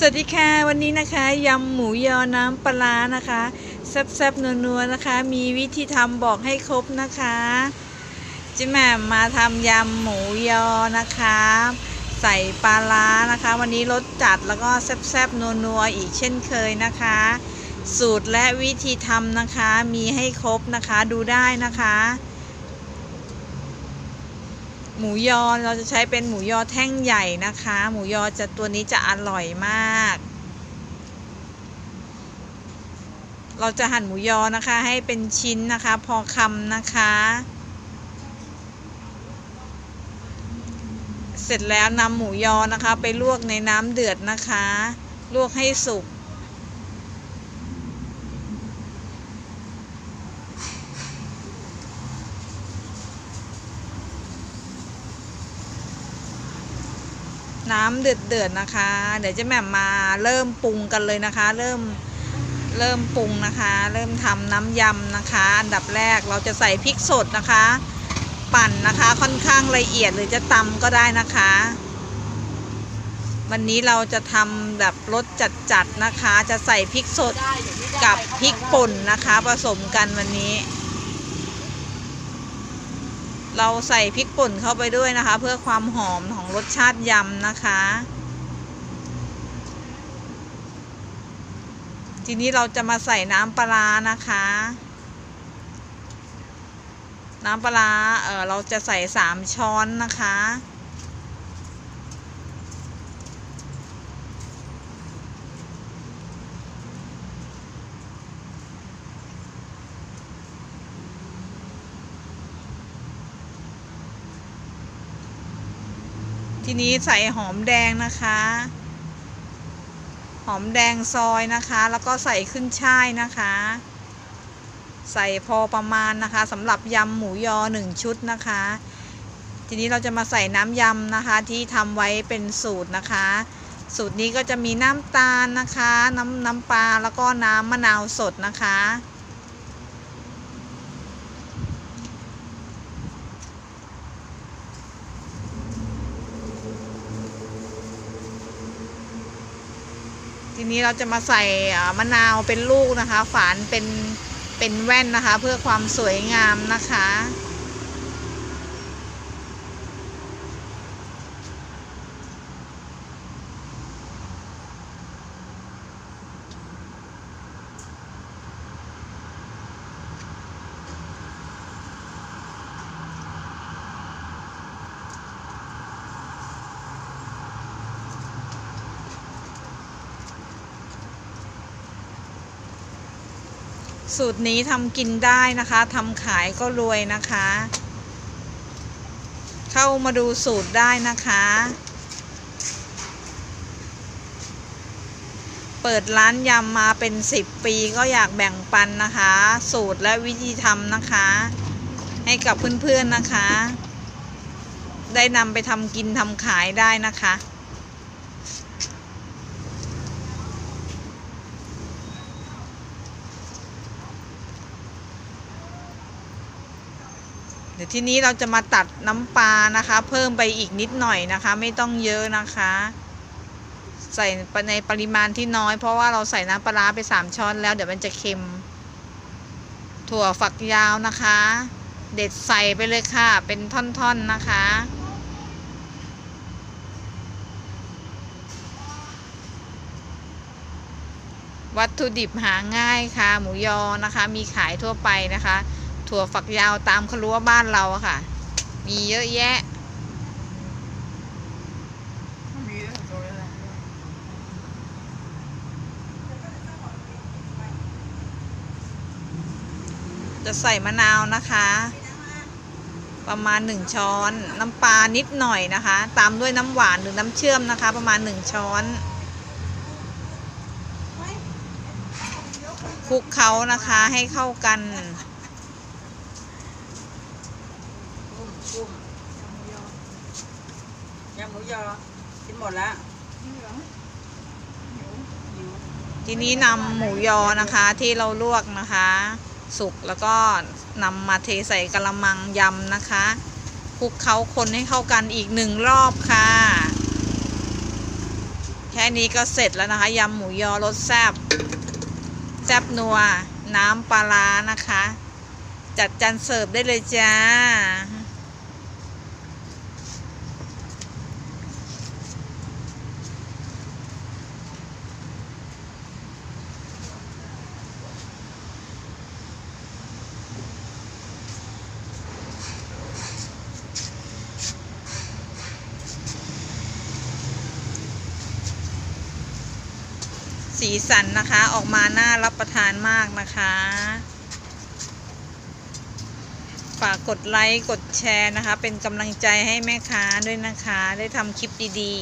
สวัสดีค่ะวันนี้นะคะยำหมูยอน้ำปลาร้านะคะแซ่บๆนัวๆนะคะ มีวิธีทำบอกให้ครบนะคะจิแหม่มมาทำยำหมูยอนะคะ ใส่ปลาร้านะคะ วันนี้รสจัดแล้วก็แซ่บๆนัวๆอีกเช่นเคยนะคะ สูตรและวิธีทำนะคะมีให้ครบนะคะดูได้นะคะ หมูยอเราจะใช้เป็นหมูยอแท่งใหญ่นะคะ หมูยอจะตัวนี้จะอร่อยมาก เราจะหั่นหมูยอนะคะ ให้เป็นชิ้นนะคะ พอคำนะคะ เสร็จแล้วนำหมูยอนะคะ ไปลวกในน้ำเดือดนะคะ ลวกให้สุก น้ำเดือดเดือดๆนะคะ เดี๋ยวเจะแม่มมาเริ่มปรุงกันเลยนะคะ เริ่มเริ่มปรุงนะคะ เริ่มทำน้ำยำนะคะ อันดับแรกเราจะใส่พริกสดนะคะ ปั่นนะคะค่อนข้างละเอียดหรือจะตำก็ได้นะคะ วันนี้เราจะทำแบบรสจัดๆนะคะ จะใส่พริกสดกับพริกป่นนะคะ ผสมกันวันนี้ เราใส่พริกป่นเข้าไปด้วยนะคะ เพื่อความหอมของรสชาติยำนะคะ ทีนี้เราจะมาใส่น้ำปลานะคะ น้ำปลาร้าเออเราจะใส่สามช้อนนะคะ ทีนี้ใส่หอมแดงนะคะ หอมแดงซอยนะคะ แล้วก็ใส่ขึ้นช่ายนะคะ ใส่พอประมาณนะคะสำหรับยำหมูยอหนึ่งชุดนะคะ ทีนี้เราจะมาใส่น้ำยำนะคะที่ทำไว้เป็นสูตรนะคะ สูตรนี้ก็จะมีน้ำตาลนะคะ น้ำน้ำปลาแล้วก็น้ำมะนาวสดนะคะ ทีนี้เราจะมาใส่มะนาวเป็นลูกนะคะ ฝานเป็นเป็นแว่นนะคะ เพื่อความสวยงามนะคะ สูตรนี้ทำกินได้นะคะทำขายก็รวยนะคะ เข้ามาดูสูตรได้นะคะ เปิดร้านยำมาเป็น 10 ปีก็อยากแบ่งปันนะคะ สูตรและวิธีทำนะคะ ให้กับเพื่อนๆนะคะ ได้นำไปทำกินทำขายได้นะคะ เดี๋ยวทีนี้เราจะมาตัดน้ำปลานะคะ เพิ่มไปอีกนิดหน่อยนะคะ ไม่ต้องเยอะนะคะ ใส่ในปริมาณที่น้อย เพราะว่าเราใส่น้ำปลาร้าไปสามช้อนแล้วเดี๋ยวมันจะเค็ม ถั่วฝักยาวนะคะ เด็ดใส่ไปเลยค่ะ เป็นท่อนๆนะคะวัตถุดิบหาง่ายค่ะ หมูยอนะคะ มีขายทั่วไปนะคะ ถั่วฝักยาวตามครัวบ้านเราอะค่ะ มีเยอะแยะ จะใส่มะนาวนะคะ ประมาณหนึ่งช้อน น้ำปลานิดหน่อยนะคะ ตามด้วยน้ำหวานหรือน้ำเชื่อมนะคะ ประมาณหนึ่งช้อนคลุกเขานะคะให้เข้ากัน ยำ หมูยอกินหมดแล้วทีนี้นำหมูยอนะคะที่เราลวกนะคะ สุกแล้วก็นำมาเทใส่กระมังยำนะคะคลุกเคล้าคนให้เข้ากันอีกหนึ่งรอบค่ะแค่ค่นี้ก็เสร็จแล้วนะคะยำหมูยอรสแซบแซบนัว น้ำปลาร้านะคะ จัดจานเสิร์ฟได้เลยจ้า สีสันนะคะออกมาน่ารับประทานมากนะคะ ฝากกดไลค์กดแชร์นะคะ เป็นกำลังใจให้แม่ค้าด้วยนะคะ ได้ทำคลิปดี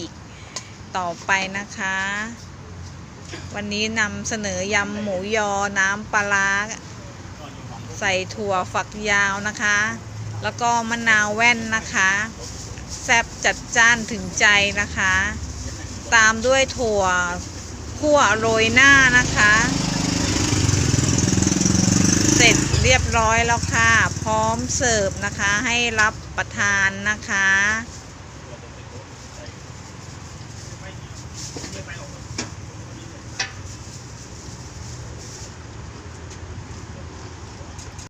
ๆ ต่อไปนะคะ วันนี้นำเสนอยำหมูยอน้ำปลาร้าใส่ถั่วฝักยาวนะคะ แล้วก็มะนาวแว่นนะคะ แซ่บจัดจ้านถึงใจนะคะ ตามด้วยถั่ว คั่วโรยหน้านะคะ เสร็จเรียบร้อยแล้วค่ะ พร้อมเสิร์ฟนะคะให้รับประทานนะคะ